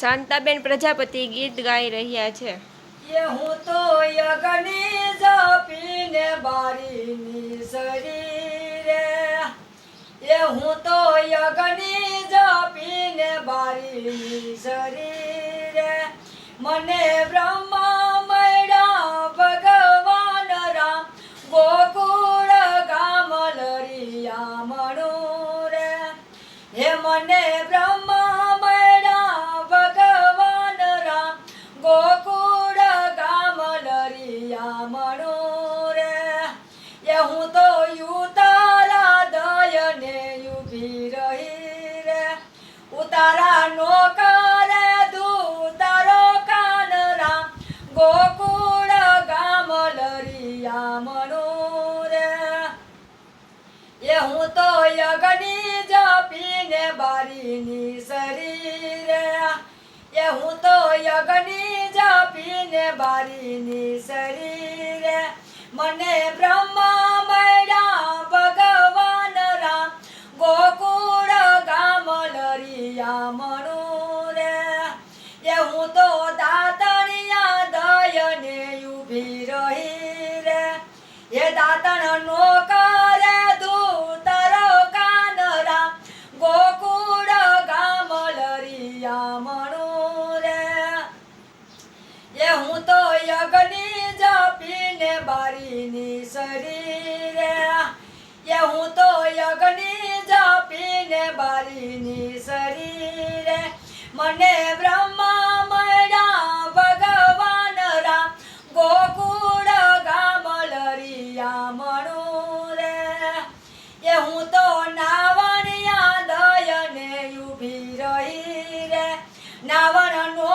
શાંતાબેન પ્રજાપતિ ગીત ગાઈ રહ્યા છે. એ હું તો યગની જપીને બારીની શરીરે એ હું તો યગની જપીને બારીની શરીરે મને બ્રહ્મા મળ્યા ભગવાન રામ. ગોકુળ ગામ લરિયા મણો રે. હે મને બ્રહ્મા હું તો યુતારા દયને યુભી રહી રે. ઉતારા નો કરે દૂતારો કાન રામ ગોકુળ ગામ લરિયા મનો રે. એ હું તો યજ્ઞની જપીને બારીની શરીરે એ હું તો યજ્ઞની જપીને બારીની શરીરે મને બ્રહ્મા લરિયા મણું રે એ હું તો દાતણિયા દયને ઊભી રહી રે. એ દાતણ નો કરે દૂતરો કાન રામ ગોકુળ ગામ લરિયા મણું રે એ હું તો યજ્ઞની જપીને બારીની શરીરે એ હું તો યજ્ઞની જપીને બારીની શરીરે મને બ્રહ્મા મળ્યા ભગવાન રામ ગોકુળ ગામ લરિયા મણું રે. એ હું તો નાવણિયા દયને ઊભી રહી રે. નાવણ નો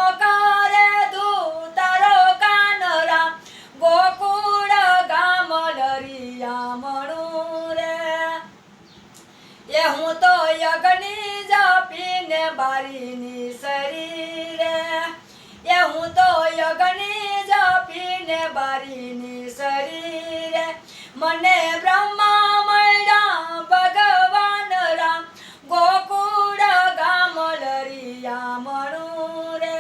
હું તો યજ્ઞની જપીને બારીની શરીરે. એ હું તો યજ્ઞની જપીને બારીની શરીરે. મને બ્રહ્મા મળ્યા, ભગવાન રામ ગોકુળ ગામ લરિયા મણું રે.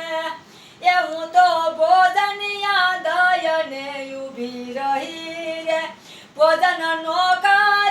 એ હું તો ભોજનિયા દયને ઊભી રહી રે. ભોજન નો કર